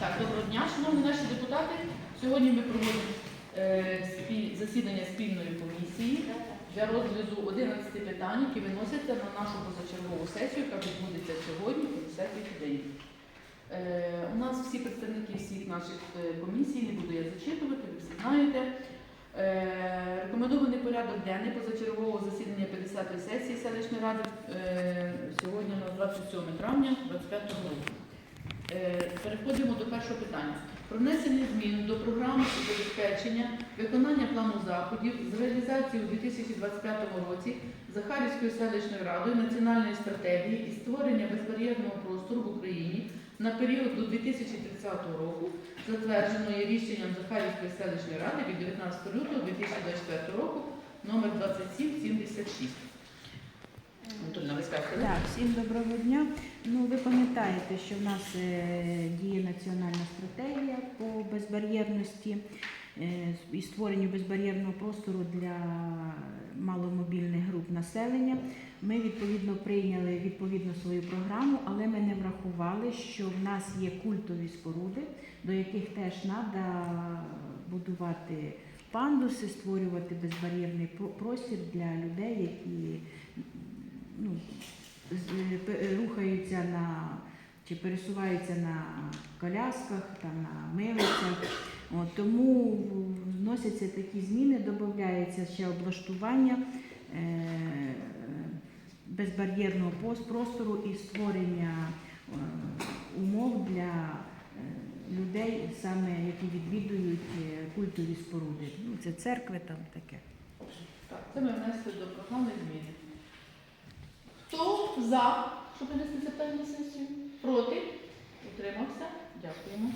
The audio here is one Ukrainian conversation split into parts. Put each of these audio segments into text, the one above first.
Так, доброго дня, шановні наші депутати. Сьогодні ми проводимо е, спіль- засідання спільної комісії для розгляду 11 питань, які виносяться на нашу позачергову сесію, яка відбудеться сьогодні о 10 годині. Е, У нас всі представники всіх наших е, комісій, не буду я зачитувати, ви всі знаєте. Е, Рекомендований порядок денний позачергового засідання 50-ї сесії селищної ради е, сьогодні на 27 травня 2025 року. Е, Переходимо до першого питання. Про внесення змін до програми забезпечення виконання плану заходів з реалізації у 2025 році Захарівською селищною радою національної стратегії і створення безбар'єрного простору в Україні на період до 2030 року, затвердженої рішенням Захарівської селищної ради від 19 лютого 2024 року номер 2776. Антоніна, ви скажете, да? Так, всім доброго дня. Ну, ви пам'ятаєте, що в нас е, діє національна стратегія по безбар'єрності е, і створенню безбар'єрного простору для маломобільних груп населення. Ми відповідно прийняли відповідну свою програму, але ми не врахували, що в нас є культові споруди, до яких теж треба будувати пандуси, створювати безбар'єрний простір для людей, які ну, рухаються на чи пересуваються на колясках, там, на милицях. От, тому вносяться такі зміни, додається ще облаштування е, безбар'єрного простору і створення е, умов для е, людей, саме які відвідують е, культові споруди. Ну, це церкви там таке. Так, це ми внесли до програми зміни. Хто за, щоб питання на сесію? Проти? Утримався? Дякуємо.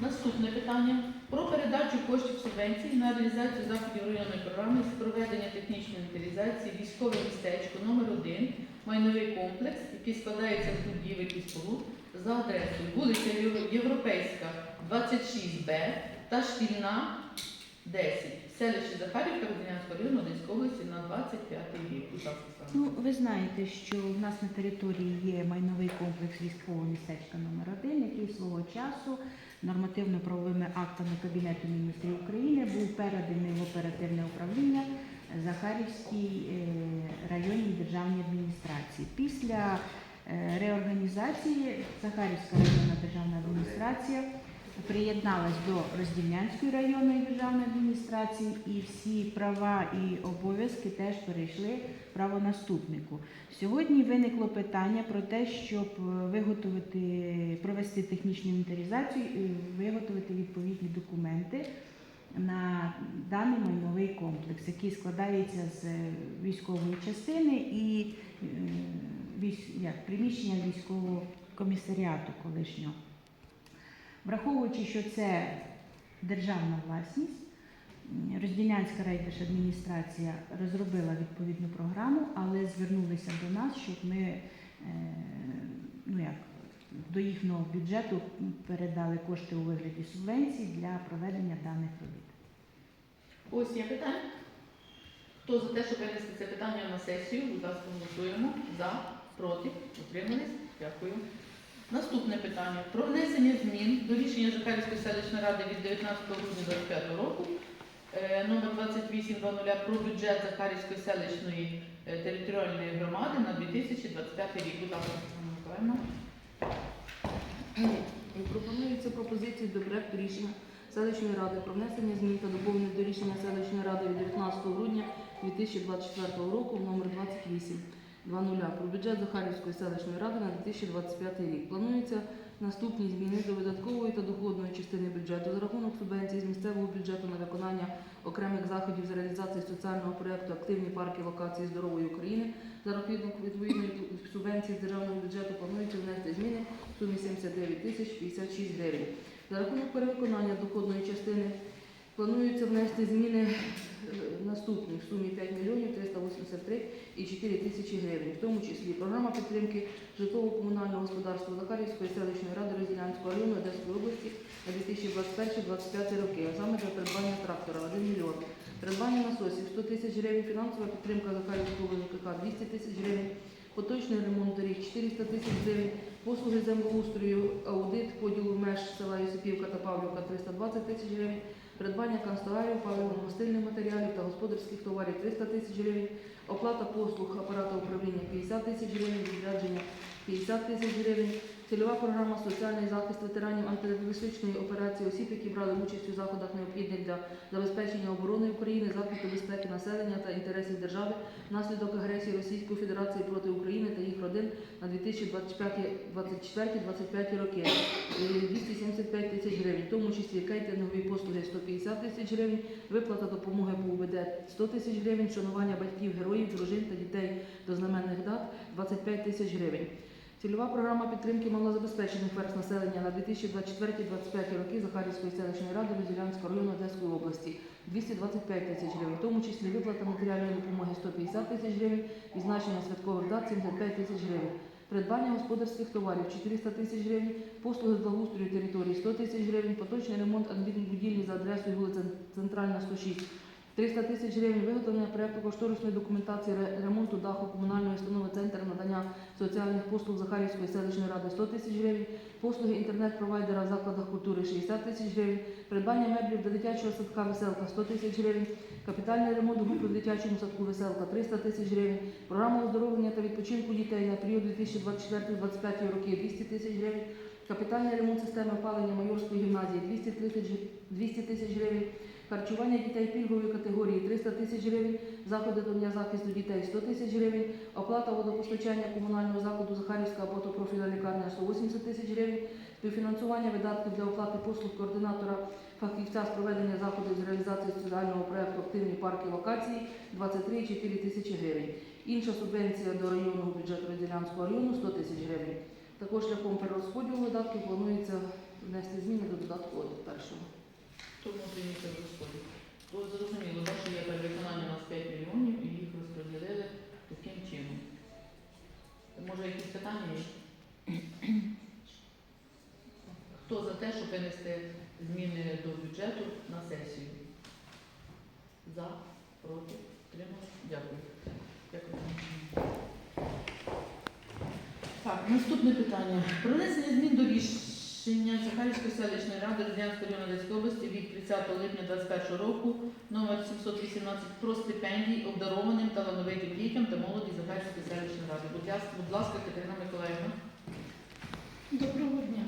Наступне питання. Про передачу коштів субвенцій на реалізацію заходів районної програми з проведення технічної інвентаризації військове містечко номер 1 майновий комплекс, який складається з будівель і споруд за адресою вулиця Євро- Європейська, 26Б та Шкільна, 10. Селище Захарівка Родинянського району Одеської області на 25 рік. Ну, ви знаєте, що в нас на території є майновий комплекс військового містечка номер 1 який свого часу нормативно-правовими актами Кабінету міністрів України був переданий в оперативне управління Захарівській е, районній державній адміністрації. Після е, реорганізації Захарівська районна державна адміністрація приєдналась до Роздільнянської районної державної адміністрації і всі права і обов'язки теж перейшли правонаступнику. Сьогодні виникло питання про те, щоб е, виготовити, провести технічну інвентаризацію і виготовити відповідні документи на даний майновий комплекс, який складається з військової частини і е, як, приміщення військового комісаріату колишнього. Враховуючи, що це державна власність, Розділянська райдержадміністрація розробила відповідну програму, але звернулися до нас, щоб ми е, ну як, до їхнього бюджету передали кошти у вигляді субвенцій для проведення даних робіт. Ось є питання. Хто за те, щоб винести це питання на сесію, будь ласка, голосуємо. За, проти, утримались. Дякую. Наступне питання. Про внесення змін до рішення Жахарівської селищної ради від 19 грудня 2025 року е, номер 2820 про бюджет Захарівської селищної е, територіальної громади на 2025 рік. Будь Миколаївна. Пропонуються пропозиції до проекту рішення селищної ради про внесення змін та доповнень до рішення селищної ради від 19 грудня 2024 року номер 28 20 про бюджет Захарівської селищної ради на 2025 рік. Плануються наступні зміни до видаткової та доходної частини бюджету за рахунок субвенцій з місцевого бюджету на виконання окремих заходів з реалізації соціального проєкту Активні парки локації здорової України за рахунок відповідної субвенції з державного бюджету планується внести зміни в сумі 79 тисяч 56 гривень. За рахунок перевиконання доходної частини планується внести зміни наступні в сумі 5 мільйонів 383 і 4 тисячі гривень, в тому числі програма підтримки житлово-комунального господарства Закарівської селищної ради Розділянського району Одеської області на 2021-2025 роки, а саме для придбання трактора 1 мільйон. Придбання насосів 100 тисяч гривень, фінансова підтримка Захарівського ВКК 200 тисяч гривень, поточний ремонт доріг 400 тисяч гривень, послуги землеустрою, аудит поділу меж села Йосип Павлівка 320 тисяч гривень, придбання канцелярів, паливно-мастильних матеріалів та господарських товарів 300 тисяч гривень, оплата послуг апарата управління 50 тисяч гривень, відрядження 50 тисяч гривень, цільова програма соціальний захист ветеранів антитерористичної операції осіб, які брали участь у заходах необхідних для забезпечення оборони України, захисту безпеки населення та інтересів держави внаслідок агресії Російської Федерації проти України та їх родин на 2024-2025 роки. Е, 275 тисяч гривень, в тому числі кейтингові послуги 150 тисяч гривень, виплата допомоги по УБД 100 тисяч гривень, вшанування батьків, героїв, дружин та дітей до знаменних дат 25 тисяч гривень. Цільова програма підтримки малозабезпечених верств населення на 2024-2025 роки Захарівської селищної ради Розділянського району Одеської області 225 тисяч гривень, в тому числі виплата матеріальної допомоги 150 тисяч гривень, відзначення святкових дат 75 тисяч гривень. Придбання господарських товарів 400 тисяч гривень, послуги з благоустрою території 100 тисяч гривень, поточний ремонт адмінбудівлі за адресою вулиця Центральна 106 300 тисяч гривень, виготовлення проекту кошторисної документації ремонту даху комунальної установи Центр надання соціальних послуг Захарівської селищної ради 100 тисяч гривень, послуги інтернет-провайдера в закладах культури 60 тисяч гривень, придбання меблів до дитячого садка веселка 100 тисяч гривень, капітальний ремонт групи в дитячому садку веселка 300 тисяч гривень, програма оздоровлення та відпочинку дітей на період 2024-2025 роки 200 тисяч гривень, капітальний ремонт системи опалення Майорської гімназії 200 тисяч 200 тисяч гривень, харчування дітей пільгової категорії 300 тисяч гривень, заходи для захисту дітей 100 тисяч гривень, оплата водопостачання комунального закладу Захарівська або лікарня 180 тисяч гривень, співфінансування видатків для оплати послуг координатора фахівця з проведення заходів з реалізації соціального проекту Активні парки локації 23,4 тисячі гривень. Інша субвенція до районного бюджету Розділянського району 100 тисяч гривень. Також шляхом перерозподілу видатків планується внести зміни до додатку від першого. Тому прийняти в розподіл. То зрозуміло, що є перевиконання у нас 5 мільйонів і їх розподілили таким чином. Може якісь питання є? Хто за те, щоб винести зміни до бюджету на сесію? За, проти, тримали? Дякую. Дякую. Так, наступне питання. Про внесення змін до рішення Захарівської селищної ради Радянської Одеської області від 30 липня 2021 року номер 718 про стипендії обдарованим талановитим дітям та молоді Захарівської селищної ради. Будь ласка, будь ласка, Катерина Миколаївна. Доброго дня.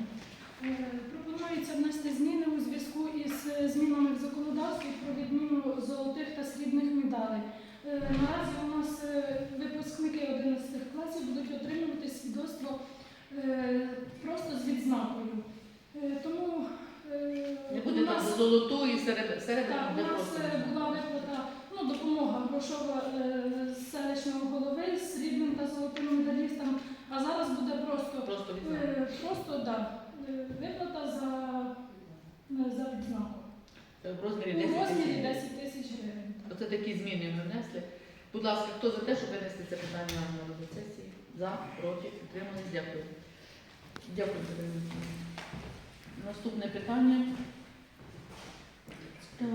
Е, Пропонується внести зміни у зв'язку із е, змінами в законодавстві про відміну золотих та срібних медалей. Е, Наразі у нас е, випускники 11 класів будуть отримувати свідоцтво е, просто з відзнакою. Е, Тому е, Не у буде там нас- золотої серед серед так, у де нас просто. е, була виплата, ну, допомога е, селищного голови з срібним та золотим медалістам, а зараз буде просто Просто. Е, Просто да, е, виплата за, за відзнаку. В розмірі У 10 розмірі тисяч. 10 тисяч гривень. Оце такі зміни ми внесли. Будь ласка, хто за те, щоб винести це питання на розгляд сесії? За, проти, підтримались? Дякую. Дякую. Миколаївна. Наступне питання. Так,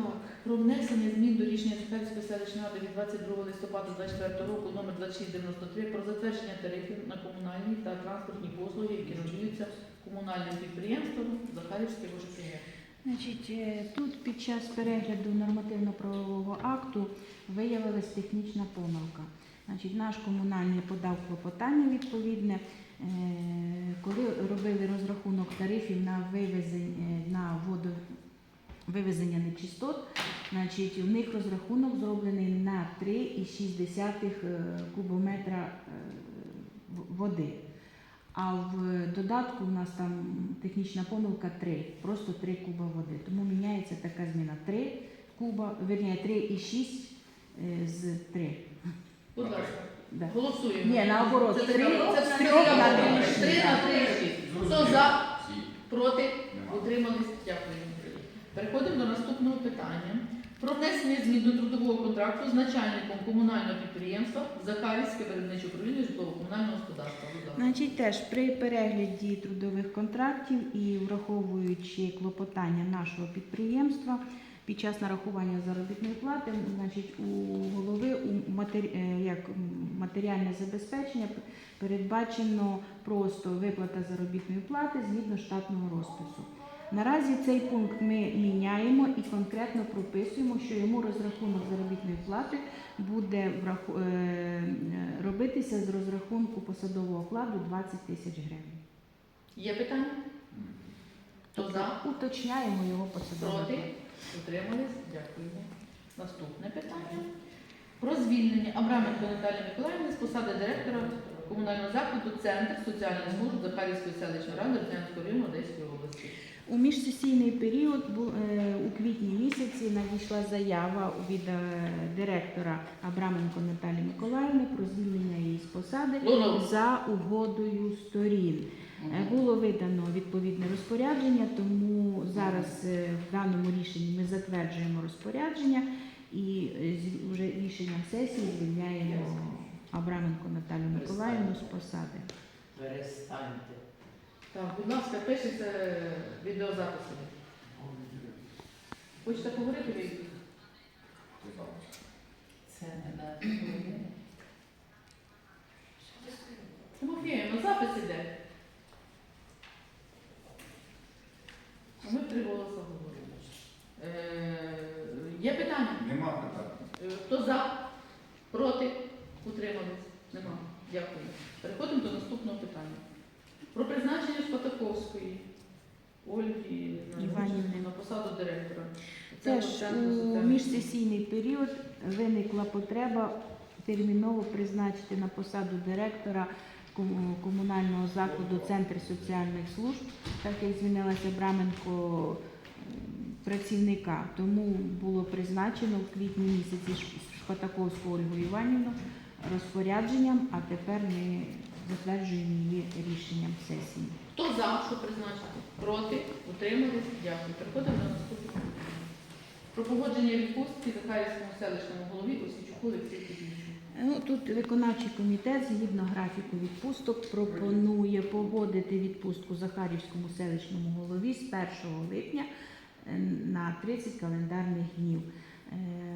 про внесення змін до рішення Захарської селищної ради від 22 листопада 2024 року номер 2693 про затвердження тарифів на комунальні та транспортні послуги, які надаються комунальним підприємствам Захарівське ВЖКГ. Значить, е, тут під час перегляду нормативно-правового акту виявилась технічна помилка. Значить, наш комунальний подав клопотання відповідне, е, коли робили розрахунок тарифів на вивезення на воду. Вивезення нечистот, значить, у них розрахунок зроблений на 3,6 е, кубометра е, води. А в додатку у нас там технічна помилка 3, просто 3 куба води. Тому міняється така зміна 3 куба, верні 3 і 6 е, з 3. Будь ласка. Да. Голосуємо. Ні, наоборот, Це три- це з така трьох така на три помилка. і шість. Три на три і шість. Хто за, проти, утримались? Дякую. Переходимо до наступного питання. Про внесення змін до трудового контракту з начальником комунального підприємства Захарівське виробниче управління житлово-комунального господарства. Значить, теж при перегляді трудових контрактів і враховуючи клопотання нашого підприємства під час нарахування заробітної плати, значить, у голови у матері... е, як матеріальне забезпечення передбачено просто виплата заробітної плати згідно штатного розпису. Наразі цей пункт ми міняємо і конкретно прописуємо, що йому розрахунок заробітної плати буде е, е, робитися з розрахунку посадового окладу 20 тисяч гривень. Є питання? Хто за? Уточняємо його посадовий Проти? Утримались? Дякуємо. Наступне питання. Про звільнення Абраменко Наталії Миколаївни з посади директора комунального закладу Центр соціальних служб Захарівської селищної ради Руднянського району Одеської області. У міжсесійний період е, у квітні місяці надійшла заява від е, директора Абраменко Наталії Миколаївни про звільнення її з посади за угодою сторін. Е, Було видано відповідне розпорядження, тому зараз в даному рішенні ми затверджуємо розпорядження і з- вже рішенням сесії звільняємо Абраменко Наталію Миколаївну з посади. Перестаньте. Так, будь ласка, пишеться відеозаписи. Хочете поговорити ви? Це не на. Тимофію, на запис іде. А ми три голоси говоримо. Е, є питання? Нема питань. Е, Хто за? Проти? Утримались? Нема. Дякую. Переходимо до наступного питання. Ольги Іванівни. на посаду директора. Теж у міжсесійний період виникла потреба терміново призначити на посаду директора комунального закладу Центр соціальних служб, так як звільнилася Браменко працівника. Тому було призначено в квітні місяці Шпатаковську Ольгу Іванівну розпорядженням, а тепер ми затверджуємо її рішенням сесії. Хто за, що призначити? Проти? Утримались? Дякую. Переходимо наступного питання. Про погодження відпустки Захарівському селищному голові Осічуку Олексію Кузьмічу. Ну, тут виконавчий комітет згідно графіку відпусток пропонує погодити відпустку Захарівському селищному голові з 1 липня е, на 30 календарних днів. Е,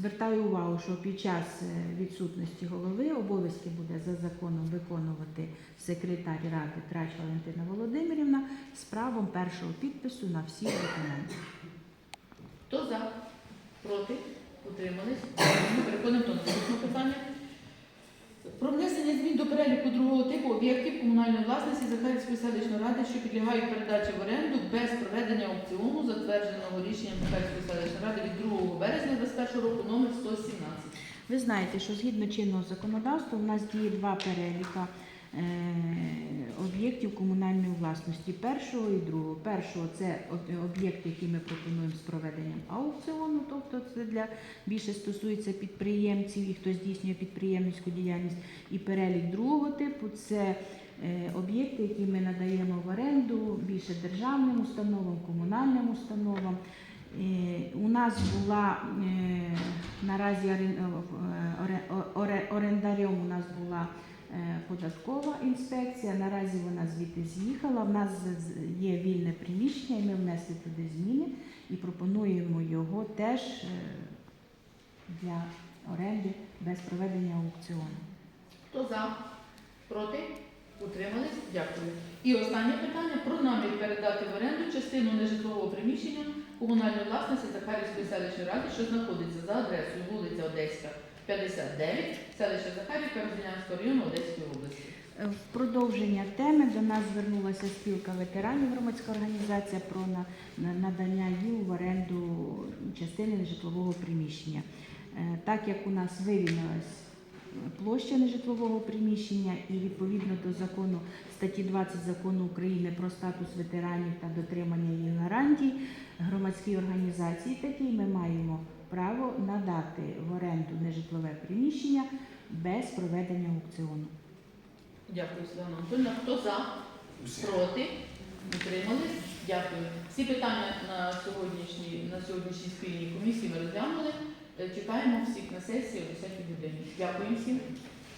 Звертаю увагу, що під час е, відсутності голови обов'язки буде за законом виконувати секретар ради Трач Валентина Володимирівна з правом першого підпису на всі документи. Хто за? Проти? Утримались? Переходимо до наступного питання. Про внесення змін до переліку другого типу об'єктів комунальної власності Захарівської селищної ради, що підлягають передачі в оренду без проведення аукціону, затвердженого рішенням Захарівської селищної ради від 2 березня 2021 року номер 117. Ви знаєте, що згідно чинного законодавства у нас діє два переліка е, об'єктів комунальної власності першого і другого. Першого це об- об'єкти, які ми пропонуємо з проведенням аукціону, тобто це для більше стосується підприємців і хто здійснює підприємницьку діяльність. І перелік другого типу це е, об'єкти, які ми надаємо в оренду більше державним установам, комунальним установам. Е, У нас була е, наразі е, оре- оре- орендарем у нас була податкова інспекція. Наразі вона звідти з'їхала. У нас є вільне приміщення, і ми внесли туди зміни і пропонуємо його теж для оренди без проведення аукціону. Хто за? Проти? Утримались? Дякую. І останнє питання про передати в оренду частину нежитлового приміщення комунальної власності Захарівської селищної ради, що знаходиться за адресою вулиця Одеська, 59, селище Захарівка, Розділянського району Одеської області. Е, В продовження теми до нас звернулася спілка ветеранів, громадська організація про на- на- надання їм в оренду частини нежитлового приміщення. Е, Так як у нас вивільнилась площа нежитлового приміщення і відповідно до закону статті 20 закону України про статус ветеранів та дотримання їх гарантій, громадські організації такі ми маємо право надати в оренду нежитлове приміщення без проведення аукціону. Дякую, Світлана Анатольовна. Хто за? Проти? Утримались? Дякую. Всі питання на сьогоднішній, на сьогоднішній спільній комісії ми розглянули. Чекаємо всіх на сесії о 10 годині. Дякую всім.